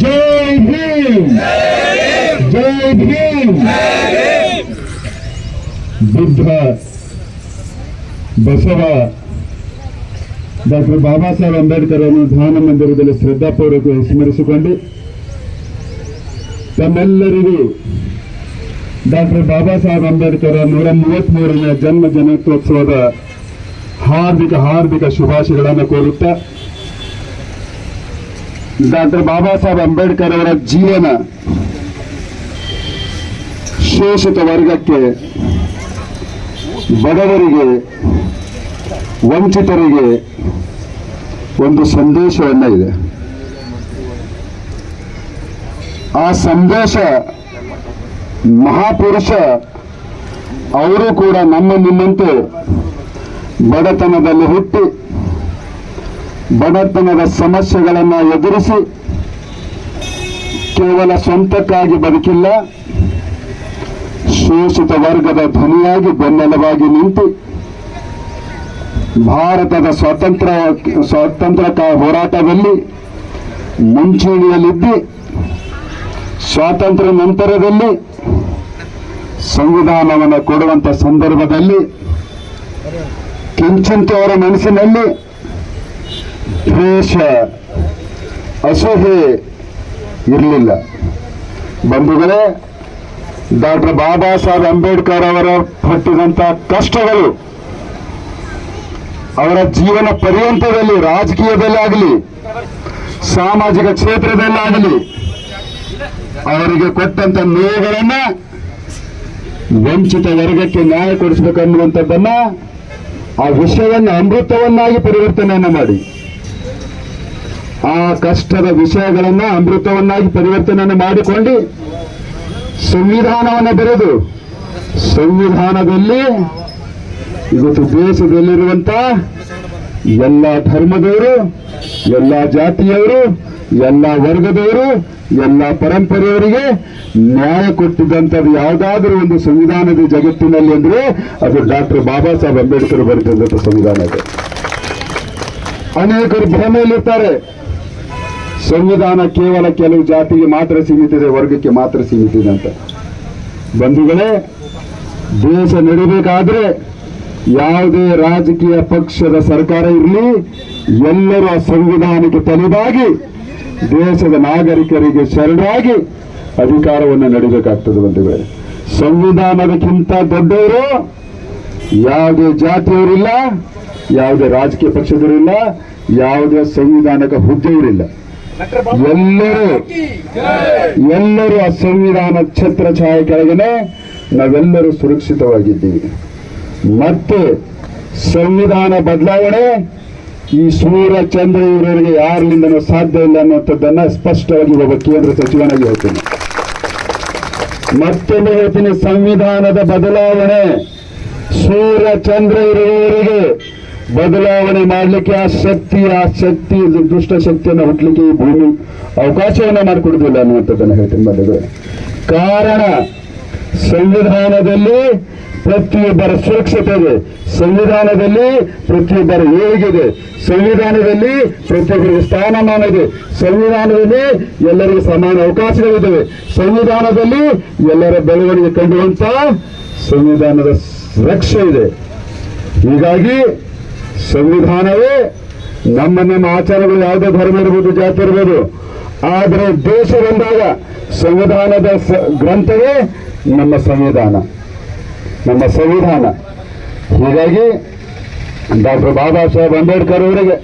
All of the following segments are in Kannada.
ಜೈ ಜೈ ಬುದ್ಧ ಬಸವ ಡಾಕ್ಟರ್ ಬಾಬಾ ಸಾಹೇಬ್ ಅಂಬೇಡ್ಕರ್ ಅನ್ನು ಧ್ಯಾನ ಮಂದಿರದಲ್ಲಿ ಶ್ರದ್ಧಾಪೂರ್ವಕ ಸ್ಮರಿಸಿಕೊಂಡು ತಮ್ಮೆಲ್ಲರಿಗೂ ಡಾಕ್ಟರ್ ಬಾಬಾ ಸಾಹೇಬ್ ಅಂಬೇಡ್ಕರ್ ನೂರ ಮೂವತ್ಮೂರನೇ ಜನ್ಮ ಜನಕೋತ್ಸವದ ಹಾರ್ದಿಕ ಹಾರ್ದಿಕ ಶುಭಾಶಯಗಳನ್ನು ಕೋರುತ್ತಾ ಡಾಕ್ಟರ್ ಬಾಬಾ ಸಾಹೇಬ್ ಅಂಬೇಡ್ಕರ್ ಅವರ ಜೀವನ ಶೋಷಿತ ವರ್ಗಕ್ಕೆ ಬಡವರಿಗೆ, ವಂಚಿತರಿಗೆ ಒಂದು ಸಂದೇಶವನ್ನ ಇದೆ. ಆ ಸಂದೇಶ ಮಹಾಪುರುಷ ಅವರು ಕೂಡ ನಮ್ಮ ನಿಮ್ಮಂತೆ ಬಡತನದಲ್ಲಿ ಹುಟ್ಟಿ ಬಡತನದ ಸಮಸ್ಯೆಗಳನ್ನು ಎದುರಿಸಿ ಕೇವಲ ಸ್ವಂತಕ್ಕಾಗಿ ಬದುಕಿಲ್ಲ, ಶೋಷಿತ ವರ್ಗದ ಧ್ವನಿಯಾಗಿ ಬೆನ್ನೆಲವಾಗಿ ನಿಂತು ಭಾರತದ ಸ್ವಾತಂತ್ರ್ಯ ಸ್ವಾತಂತ್ರ್ಯ ಹೋರಾಟದಲ್ಲಿ ಮುಂಚೂಣಿಯಲ್ಲಿದ್ದು, ಸ್ವಾತಂತ್ರ್ಯ ನಂತರದಲ್ಲಿ ಸಂವಿಧಾನವನ್ನು ಕೊಡುವಂತ ಸಂದರ್ಭದಲ್ಲಿ ಕಿಂಚಿಂತ ಅವರ ಮನಸ್ಸಿನಲ್ಲಿ ದ್ವೇಷ ಅಸೂಹೆ ಇರಲಿಲ್ಲ. ಬಂಧುಗಳೇ, ಡಾಕ್ಟರ್ ಬಾಬಾ ಸಾಹೇಬ್ ಅಂಬೇಡ್ಕರ್ ಅವರ ಪಟ್ಟಿದಂತ ಕಷ್ಟಗಳು ಅವರ ಜೀವನ ಪರ್ಯಂತದಲ್ಲಿ ರಾಜಕೀಯದಲ್ಲಾಗಲಿ ಸಾಮಾಜಿಕ ಕ್ಷೇತ್ರದಲ್ಲಾಗಲಿ ಅವರಿಗೆ ಕೊಟ್ಟಂತ ನೋವುಗಳನ್ನ ವಂಚಿತ ವರ್ಗಕ್ಕೆ ನ್ಯಾಯ ಕೊಡಿಸಬೇಕನ್ನುವಂಥದ್ದನ್ನ ಆ ವಿಷಯವನ್ನ ಅಮೃತವನ್ನಾಗಿ ಪರಿವರ್ತನೆಯನ್ನ ಮಾಡಿ. ಆ ಕಷ್ಟದ ವಿಷಯಗಳನ್ನ ಅಮೃತವನ್ನಾಗಿ ಪರಿವರ್ತನೆ ಮಾಡಿಕೊಂಡು ಸಂವಿಧಾನವನ್ನು ಬರೆದು ಸಂವಿಧಾನದಲ್ಲಿ ಇವತ್ತು ದೇಶದಲ್ಲಿರುವಂತ ಎಲ್ಲ ಧರ್ಮದವರು, ಎಲ್ಲ ಜಾತಿಯವರು, ಎಲ್ಲ ವರ್ಗದವರು, ಎಲ್ಲ ಪರಂಪರೆಯವರಿಗೆ ನ್ಯಾಯ ಕೊಟ್ಟಿದ್ದಂಥದ್ದು ಯಾವುದಾದ್ರೂ ಒಂದು ಸಂವಿಧಾನದ ಜಗತ್ತಿನಲ್ಲಿ ಅಂದ್ರೆ ಅದು ಡಾಕ್ಟರ್ ಬಾಬಾ ಸಾಹೇಬ್ ಅಂಬೇಡ್ಕರ್ ಬರೆದಿದ್ದಂಥ ಸಂವಿಧಾನ ಅನೇಕರು ಭ್ರಮೆಯಲ್ಲಿರ್ತಾರೆ. ಸಂವಿಧಾನ ಕೇವಲ ಕೆಲವು ಜಾತಿಗೆ ಮಾತ್ರ ಸೀಮಿತ ಇದೆ ವರ್ಗಕ್ಕೆ ಮಾತ್ರ ಸೀಮಿತ ಇದೆ ಅಂತ. ಬಂಧುಗಳೇ, ದೇಶ ನಡಿಬೇಕಾದ್ರೆ ಯಾವುದೇ ರಾಜಕೀಯ ಪಕ್ಷದ ಸರ್ಕಾರ ಇರಲಿ, ಎಲ್ಲರೂ ಆ ಸಂವಿಧಾನಕ್ಕೆ ತಲೆಬಾಗಿ ದೇಶದ ನಾಗರಿಕರಿಗೆ ಶರಣಾಗಿ ಅಧಿಕಾರವನ್ನು ನಡಿಬೇಕಾಗ್ತದೆ ಬಂಧುಗಳೇ. ಸಂವಿಧಾನದಕ್ಕಿಂತ ದೊಡ್ಡವರು ಯಾವುದೇ ಜಾತಿಯವರಿಲ್ಲ, ಯಾವುದೇ ರಾಜಕೀಯ ಪಕ್ಷದವರಿಲ್ಲ, ಯಾವುದೇ ಸಂವಿಧಾನಕ ಹುದ್ದೆಯವರಿಲ್ಲ ಎಲ್ಲರೂ ಎಲ್ಲರೂ ಆ ಸಂವಿಧಾನ ಛತ್ರ ಛಾಯೆ ಕೆಳಗನೆ ನಾವೆಲ್ಲರೂ ಸುರಕ್ಷಿತವಾಗಿದ್ದೀವಿ. ಮತ್ತೆ ಸಂವಿಧಾನ ಬದಲಾವಣೆ, ಈ ಸೂರ್ಯ, ಚಂದ್ರ ಇವರಿಗೆ ಯಾರಿಂದನೂ ಸಾಧ್ಯ ಇಲ್ಲ ಅನ್ನುವಂಥದ್ದನ್ನ ಸ್ಪಷ್ಟವಾಗಿ ಒಬ್ಬ ಕೇಂದ್ರ ಸಚಿವನಾಗಿ ಹೇಳ್ತೀನಿ. ಮತ್ತೊಮ್ಮೆ ಹೇಳ್ತೀನಿ, ಸಂವಿಧಾನದ ಬದಲಾವಣೆ, ಸೂರ್ಯ, ಚಂದ್ರ ಇರುವವರಿಗೆ ಬದಲಾವಣೆ ಮಾಡಲಿಕ್ಕೆ ಆ ಶಕ್ತಿ ಆ ಶಕ್ತಿ ದುಷ್ಟ ಶಕ್ತಿಯನ್ನು ಹುಟ್ಟಲಿಕ್ಕೆ ಈ ಭೂಮಿ ಅವಕಾಶವನ್ನು ಮಾಡಿಕೊಡುದಿಲ್ಲ ಅನ್ನುವಂಥದ್ದನ್ನು ಹೇಳ್ತೀನಿ ಬಂದಿದೆ ಕಾರಣ, ಸಂವಿಧಾನದಲ್ಲಿ ಪ್ರತಿಯೊಬ್ಬರ ಸುರಕ್ಷತೆ ಇದೆ ಸಂವಿಧಾನದಲ್ಲಿ ಪ್ರತಿಯೊಬ್ಬರ ಏಳಿಗೆ ಸಂವಿಧಾನದಲ್ಲಿ ಪ್ರತಿಯೊಬ್ಬರಿಗೆ ಸ್ಥಾನಮಾನ ಇದೆ. ಸಂವಿಧಾನದಲ್ಲಿ ಎಲ್ಲರಿಗೂ ಸಮಾನ ಅವಕಾಶಗಳಿದ್ದಾವೆ. ಸಂವಿಧಾನದಲ್ಲಿ ಎಲ್ಲರ ಬೆಳವಣಿಗೆ ಕಂಡುವಂತ ಸಂವಿಧಾನದ ರಕ್ಷೆ ಇದೆ. ಹೀಗಾಗಿ ಸಂವಿಧಾನವೇ ನಮ್ಮ ನಮ್ಮ ಆಚಾರಗಳು ಯಾವುದೇ ಧರ್ಮ ಇರ್ಬೋದು, ಜಾತಿ ಇರ್ಬೋದು, ಆದರೆ ದೇಶ ಬಂದಾಗ ಸಂವಿಧಾನದ ಗ್ರಂಥವೇ ನಮ್ಮ ಸಂವಿಧಾನ ನಮ್ಮ ಸಂವಿಧಾನ. ಹೀಗಾಗಿ ಡಾಕ್ಟರ್ ಬಾಬಾ ಸಾಹೇಬ್ ಅಂಬೇಡ್ಕರ್ ಅವರಿಗೆ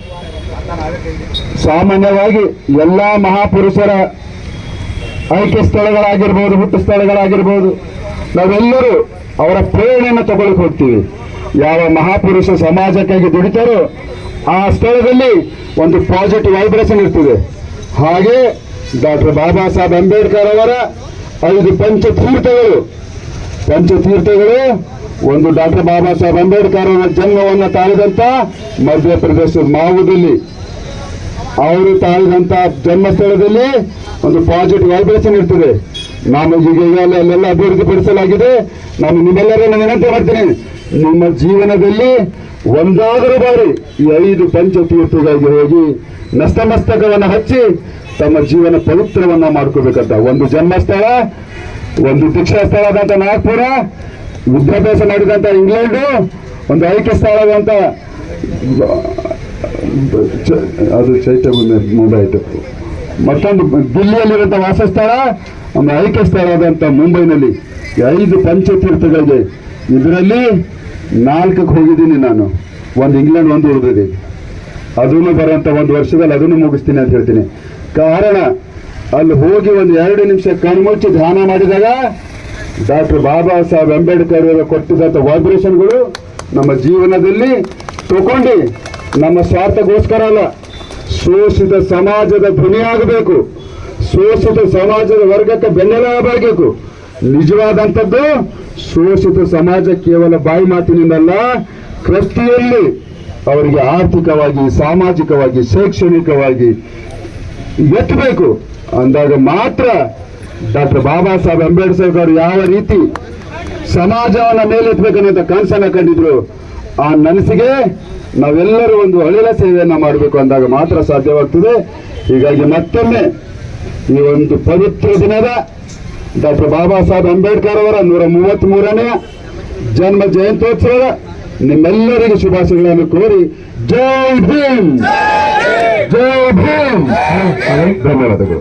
ಸಾಮಾನ್ಯವಾಗಿ ಎಲ್ಲ ಮಹಾಪುರುಷರ ಆಯ್ಕೆ ಸ್ಥಳಗಳಾಗಿರ್ಬೋದು, ಹುಟ್ಟು ಸ್ಥಳಗಳಾಗಿರ್ಬೋದು, ನಾವೆಲ್ಲರೂ ಅವರ ಪ್ರೇರಣೆಯನ್ನು ತಗೊಳ್ಳಿಕ್ ಹೋಗ್ತೀವಿ. ಯಾವ ಮಹಾಪುರುಷ ಸಮಾಜಕ್ಕಾಗಿ ದುಡಿತಾರೋ ಆ ಸ್ಥಳದಲ್ಲಿ ಒಂದು ಪಾಸಿಟಿವ್ ವೈಬ್ರೇಷನ್ ಇರ್ತದೆ. ಹಾಗೆ ಡಾಕ್ಟರ್ ಬಾಬಾ ಸಾಹೇಬ್ ಅಂಬೇಡ್ಕರ್ ಅವರ ಐದು ಪಂಚತೀರ್ಥಗಳು. ಪಂಚತೀರ್ಥಗಳು, ಒಂದು ಡಾಕ್ಟರ್ ಬಾಬಾ ಸಾಹೇಬ್ ಅಂಬೇಡ್ಕರ್ ಅವರ ಜನ್ಮವನ್ನು ತಾಳಿದಂತ ಮಧ್ಯಪ್ರದೇಶದ ಮಾವುದಲ್ಲಿ. ಅವರು ತಾಳಿದಂತ ಜನ್ಮಸ್ಥಳದಲ್ಲಿ ಒಂದು ಪಾಸಿಟಿವ್ ವೈಬ್ರೇಷನ್ ಇರ್ತದೆ. ನಾನು ಈಗ ಈಗಾಗಲೇ ಅಲ್ಲೆಲ್ಲ ಅಭಿವೃದ್ಧಿಪಡಿಸಲಾಗಿದೆ. ನಾನು ನಿಮ್ಮೆಲ್ಲರನ್ನ ವಿನಂತಿ ಮಾಡ್ತೀನಿ. ನಿಮ್ಮ ಜೀವನದಲ್ಲಿ ಒಂದಾದರೂ ಬಾರಿ ಈ ಐದು ಪಂಚತೀರ್ಥಗಳಿಗೆ ಹೋಗಿ ನಸ್ತಮಸ್ತಕವನ್ನು ಹಚ್ಚಿ ತಮ್ಮ ಜೀವನ ಪವಿತ್ರವನ್ನ ಮಾಡ್ಕೋಬೇಕಂತ. ಒಂದು ಜನ್ಮಸ್ಥಳ, ಒಂದು ದೀಕ್ಷಾ ಸ್ಥಳದಂತ ನಾಗ್ಪುರ ವಿದ್ಯಾಭ್ಯಾಸ ಮಾಡಿದಂತ ಇಂಗ್ಲೆಂಡು, ಒಂದು ಐಕ್ಯ ಸ್ಥಳದಂತ ಅದು ಚೈತ್ಯ ಮುಂಬೈ ಮತ್ತೊಂದು ದಿಲ್ಲಿಯಲ್ಲಿರುವಂತ ವಾಸಸ್ಥಳ, ಒಂದು ಐಕ್ಯ ಸ್ಥಳವಾದಂತ ಮುಂಬೈನಲ್ಲಿ ಐದು ಪಂಚತೀರ್ಥಗಳಿಗೆ ಇದರಲ್ಲಿ ನಾಲ್ಕಕ್ಕೆ ಹೋಗಿದ್ದೀನಿ ನಾನು. ಒಂದು ಇಂಗ್ಲೆಂಡ್, ಒಂದು ಉಳಿದಿದೆ ಅದನ್ನು ಬರೋಂಥ ಒಂದು ವರ್ಷದಲ್ಲಿ ಅದನ್ನು ಮುಗಿಸ್ತೀನಿ ಅಂತ ಹೇಳ್ತೀನಿ. ಕಾರಣ, ಅಲ್ಲಿ ಹೋಗಿ ಒಂದು ಎರಡು ನಿಮಿಷ ಕಣ್ಮುಚ್ಚಿ ಧ್ಯಾನ ಮಾಡಿದಾಗ ಡಾಕ್ಟರ್ ಬಾಬಾ ಸಾಹೇಬ್ ಅಂಬೇಡ್ಕರ್ ಅವರು ಕೊಟ್ಟಿದ್ದಂಥ ವೈಬ್ರೇಷನ್ಗಳು ನಮ್ಮ ಜೀವನದಲ್ಲಿ ತಗೊಂಡು ನಮ್ಮ ಸ್ವಾರ್ಥಗೋಸ್ಕರ ಅಲ್ಲ, ಶೋಷಿತ ಸಮಾಜದ ಧ್ವನಿಯಾಗಬೇಕು ಶೋಷಿತ ಸಮಾಜದ ವರ್ಗಕ್ಕೆ ಬೆನ್ನೆಲಾಗಬೇಕು ನಿಜವಾದಂಥದ್ದು ಶೋಷಿತ ಸಮಾಜ ಕೇವಲ ಬಾಯಿ ಮಾತಿನಿಂದಲ್ಲ ಕೃಷಿಯಲ್ಲಿ ಅವರಿಗೆ ಆರ್ಥಿಕವಾಗಿ, ಸಾಮಾಜಿಕವಾಗಿ, ಶೈಕ್ಷಣಿಕವಾಗಿ ಎತ್ತಬೇಕು. ಅಂದಾಗ ಮಾತ್ರ ಡಾಕ್ಟರ್ ಬಾಬಾ ಸಾಹೇಬ್ ಅಂಬೇಡ್ಕರ್ ಅವರು ಯಾವ ರೀತಿ ಸಮಾಜವನ್ನ ಮೇಲೆತ್ತಬೇಕನ್ನೋ ಕನಸನ್ನ ಕಂಡಿದ್ರು, ಆ ನನಸಿಗೆ ನಾವೆಲ್ಲರೂ ಒಂದು ಅಳಿಲ ಸೇವೆಯನ್ನ ಮಾಡಬೇಕು ಅಂದಾಗ ಮಾತ್ರ ಸಾಧ್ಯವಾಗ್ತದೆ. ಹೀಗಾಗಿ ಮತ್ತೊಮ್ಮೆ ಈ ಒಂದು ಪವಿತ್ರ ದಿನದ ಡಾಕ್ಟರ್ ಬಾಬಾ ಸಾಹೇಬ್ ಅಂಬೇಡ್ಕರ್ ಅವರ ನೂರ ಮೂವತ್ತ್ ಮೂರನೇ ಜನ್ಮ ಜಯಂತ್ಯೋತ್ಸವದ ನಿಮ್ಮೆಲ್ಲರಿಗೂ ಶುಭಾಶಯಗಳನ್ನು ಕೋರಿ ಜೈ ಭೀಮ್! ಜೈ ಭೀಮ್! ಧನ್ಯವಾದಗಳು.